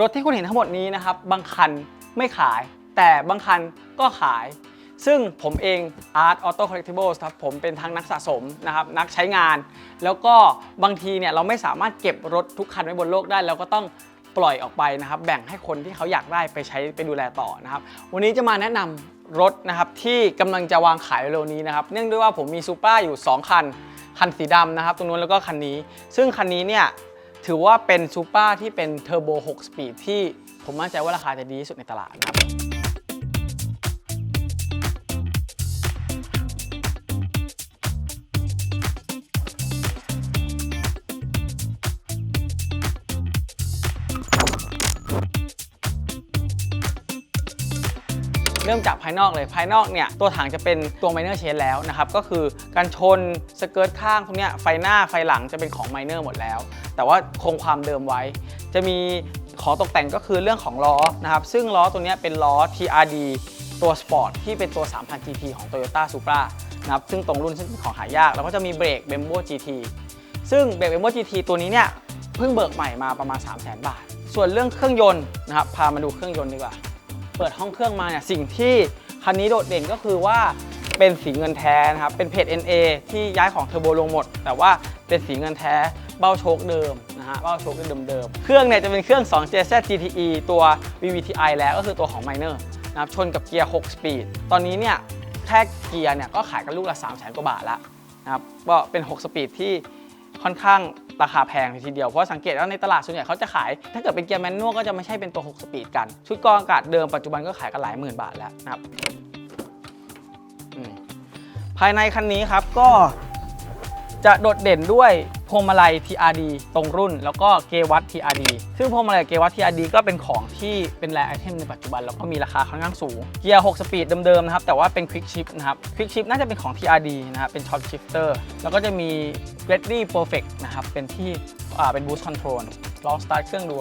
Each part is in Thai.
รถที่คุณเห็นทั้งหมดนี้นะครับ บางคันไม่ขาย แต่บางคันก็ขาย ซึ่งผมเอง Art Auto Collectibles ครับผมเป็นทั้งนักสะสมนะครับนักใช้งาน แล้วก็บางทีเนี่ยเราไม่สามารถเก็บรถทุกคันไว้บนโลกได้เราก็ต้องปล่อยออกไปนะครับ แบ่งให้คนที่เขาอยากได้ไปใช้ไปดูแลต่อนะครับ วันนี้จะมาแนะนำรถนะครับที่กำลังจะวางขายเร็วนี้นะครับ เนื่องด้วยว่าผมมีซูเปอร์อยู่ 2 คัน คันสีดำนะครับ ตรงนู้นแล้วก็คันนี้ ซึ่งคันนี้เนี่ย ถือว่าเป็นซูเปอร์ที่เป็นเทอร์โบ6สปีดที่ผมมั่นใจว่าราคาจะดีที่สุดในตลาดนะครับเริ่มจากภายนอกเลยภายนอกเนี่ยตัวถังจะเป็นตัว minor change แล้วนะครับ ก็คือการชนสเกิร์ตข้างพวกเนี้ยไฟหน้าไฟหลังจะเป็นของ minor หมดแล้ว แต่ว่าคงความเดิมไว้ จะมีของตกแต่งก็คือเรื่องของล้อนะครับ ซึ่งล้อตัวนี้เป็นล้อ TRD ตัว Sport ที่เป็นตัว 3,000 GT ของ Toyota Supra นะครับ ซึ่งตรงรุ่นซึ่งเป็นของหายาก แล้วก็จะมีเบรก Brembo GT ซึ่งเบรก Brembo GT ตัวนี้เนี่ยเพิ่งเบิกใหม่มาประมาณ 300,000 บาท ส่วนเรื่องเครื่องยนต์นะครับ พามาดูเครื่องยนต์ดีกว่า เปิดห้องเครื่องมาเนี่ยสิ่งที่คันนี้โดดเด่นก็คือว่าเป็นสีเงินแท้นะครับ เป็นเพจ NA ที่ย้ายของเทอร์โบลงหมด แต่ว่าเป็นสีเงินแท้ เบ้าโชคเดิมนะฮะเบ้าโชคเดิมๆเครื่องเนี่ยจะเป็นเครื่อง2 JZ GTE ตัว VVTi แล้วก็คือตัวของ Minor นะครับชนกับเกียร์6สปีดตอนนี้เนี่ยแค่เกียร์เนี่ยก็ขายกันลูกละ3 0 0 0 0 0กว่าบาทแล้วนะครับก็เป็น 6 สปีดที่ค่อนข้างราคาแพงทีเดียว เพราะสังเกตว่าในตลาดส่วนใหญ่เขาจะขาย ถ้าเกิดเป็นเกียร์แมนนวลก็จะไม่ใช่เป็นตัว 6 สปีดกัน ชุดกรองอากาศเดิมปัจจุบันก็ขายกันหลายหมื่นบาทแล้วนะครับภายในคันนี้ครับก็จะโดดเด่นด้วย พวงมาลัย TRD ตรงรุ่น แล้วก็เกวัต TRD ซึ่งพวงมาลัยเกวัต TRD ก็เป็นของที่เป็นแรไอเทมในปัจจุบัน แล้วก็มีราคาค่อนข้างสูง เกียร์ 6 สปีดเดิมๆนะครับ แต่ว่าเป็น Quick Shift นะครับ Quick Shift น่าจะเป็นของ TRD นะครับ เป็น Short Shifter แล้วก็จะมี Ready Perfect นะครับ เป็นที่อ่าเป็น Boost Control ลองสตาร์ทเครื่องดู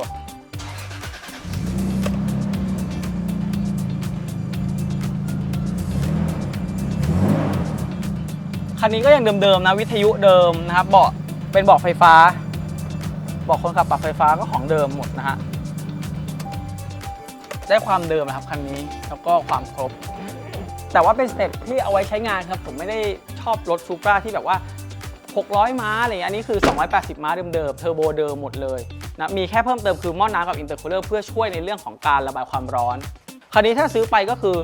คันนี้ก็ยังเดิมๆนะวิทยุเดิมนะครับเบาะ เป็นเบาะไฟฟ้าเบาะคนขับปรับไฟฟ้าก็ของเดิมหมดนะฮะได้ความเดิมนะครับคันนี้แล้วก็ความครบ แต่ว่าเป็นสเต็ปที่เอาไว้ใช้งานครับ ผมไม่ได้ชอบรถซูปราที่แบบว่า 600 ม้าอะไรอย่างเงี้อันนี้คือ 280 ม้าเดิมๆเทอร์โบเดิมหมดเลยนะมีแค่เพิ่มเติมคือหม้อน้ำกับอินเตอร์คูลเลอร์เพื่อช่วยในเรื่องของการระบายความร้อนคราวนี้ถ้าซื้อไปก็คือ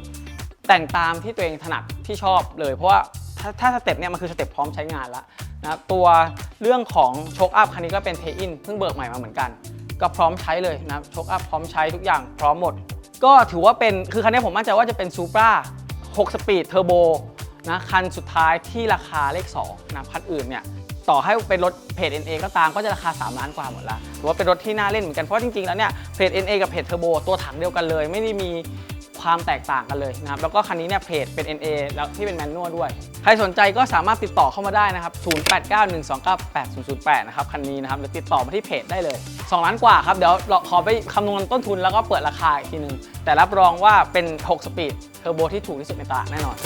แต่งตามที่ตัวเองถนัดที่ชอบเลย เพราะว่าถ้าถ้าสเต็ปเนี่ยมันคือสเต็ปพร้อมใช้งานแล้ว นะครับตัวเรื่องของโชคอัพคันนี้ก็เป็นเทอินเพิ่งเบิกใหม่มาเหมือนกัน ก็พร้อมใช้เลยนะครับโชคอัพพร้อมใช้ทุกอย่างพร้อมหมด ก็ถือว่าเป็นคือคันนี้ผมมั่นใจว่าจะเป็นซูปรา6สปีดเทอร์โบนะคันสุดท้ายที่ราคาเลข2นะคันอื่นเนี่ยต่อให้เป็นรถเพจ NA ก็ตามก็จะราคา 3 ล้านกว่าหมดละถือว่าเป็นรถที่น่าเล่นเหมือนกัน เพราะจริงๆ แล้วเนี่ยเพจ NA กับเพจเทอร์โบตัวถังเดียวกันเลย ไม่ได้มี ความแตกต่างกันเลยนะครับแล้วก็คันนี้เนี่ยเพจเป็น NA แล้วที่เป็นแมนนวลด้วย ใครสนใจก็สามารถติดต่อเข้ามาได้นะครับ 0891298008 นะครับคันนี้นะครับหรือติดต่อมาที่เพจได้เลย 2 ล้านกว่าครับ เดี๋ยวเราขอไปคำนวณต้นทุนแล้วก็เปิดราคาอีกทีนึง แต่รับรองว่าเป็น 6 สปีดเทอร์โบที่ถูกที่สุดในตลาดแน่นอน